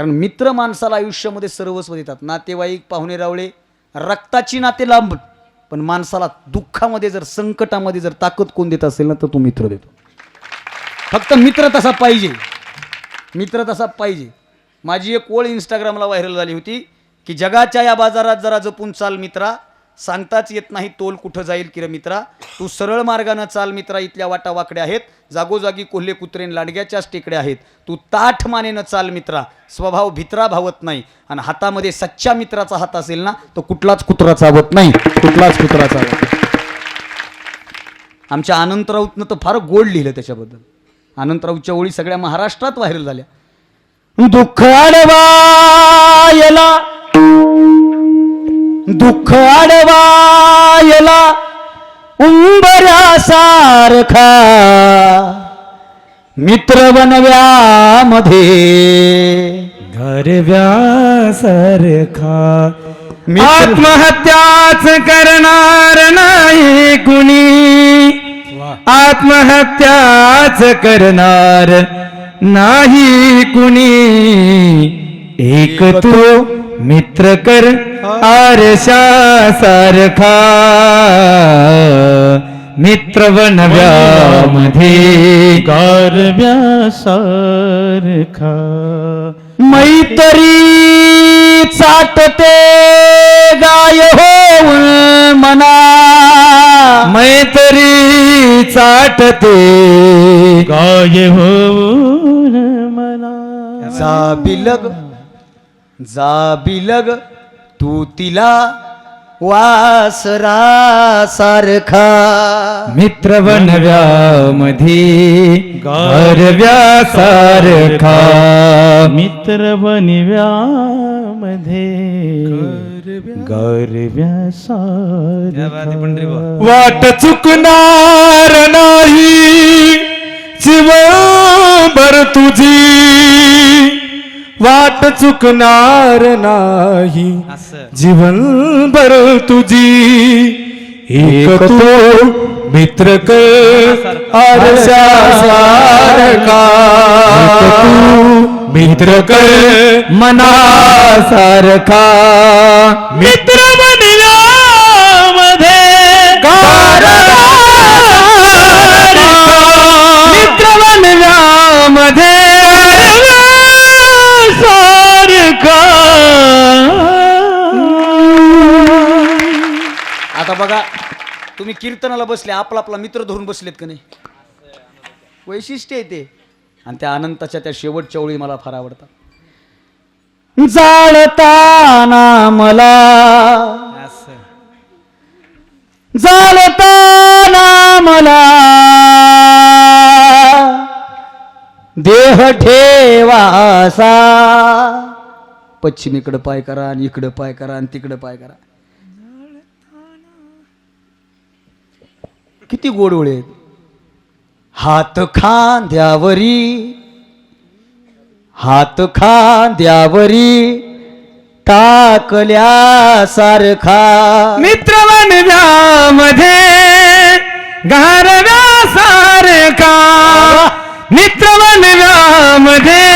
कारण मित्र माणसाला आयुष्यामध्ये सर्वस्व देतात. नातेवाईक पाहुणे रावळे रक्ताची नाते लांब पण माणसाला दुःखामध्ये जर संकटामध्ये जर ताकद कोण देत असेल ना तर तो मित्र देतो. फक्त मित्र तसा पाहिजे. मित्र तसा पाहिजे. माझी एक ओळ इंस्टाग्रामला व्हायरल झाली होती की जगाच्या या बाजारात जरा जपून चाल मित्रा. सांगताच येत नाही तोल कुठं जाईल किर मित्रा. तू सरळ मार्गानं चाल मित्रा इथल्या वाटा वाकड्या आहेत. जागोजागी कोल्हे कुत्रेन लांडग्याच्याच टेकड्या आहेत. तू ताठ मानेनं चाल मित्रा. स्वभाव भित्रा भावत नाही. आणि हातामध्ये सच्च्या मित्राचा हात असेल ना तो कुठलाच कुत्रा चावत नाही. कुठलाच कुत्रा चावत नाही. आमच्या अनंत राऊतनं तर फार गोड लिहिलं त्याच्याबद्दल. अनंतरावच्या ओळी सगळ्या महाराष्ट्रात व्हायरल झाल्या. दुःख आडवायला दुःख आडवायला उंबऱ्यासारखा मित्र बनव्यामध्ये घरव्यासारखा मित्र- आत्महत्याच करणार नाही कुणी. आत्महत्याच करणार नाही कुणी. एक तो मित्र कर आरशा सारखा मित्र बनव्यामध्ये गारव्यासारखा मैत्री चाटते गाय होऊन मना. मैत्री चाटते गाय होऊन मना. जा बिलग जा बिलग तू तिला वासरा सारखा. मित्र बनव्यामध्ये गारव्यासारखा मित्र बनव्यामध्ये गारव्यासारखा वाट चुकणार नाही जीवभर तुझी. वाट चुकणार नाही. जीवनभर तुझी. एक तो मित्र सारखा. मित्र कर. मना सारखा मित्र आता बघा तुम्ही कीर्तनाला बसले आपला आपला मित्र धरून बसलेत का नाही? वैशिष्ट्य आहे ते. आणि त्या अनंताच्या त्या शेवटच्या ओळी मला फार आवडतात. जाळताना मला जाळताना मला देह ठेवासा. पश्चिमेकडं पाय करा आणि इकडं पाय करा आणि तिकडं पाय करा. किती गोडवळे आहेत. हात खांद्यावरी हात खांद्यावरी टाकल्या सारखा मध्ये गारव्या सारखा मध्ये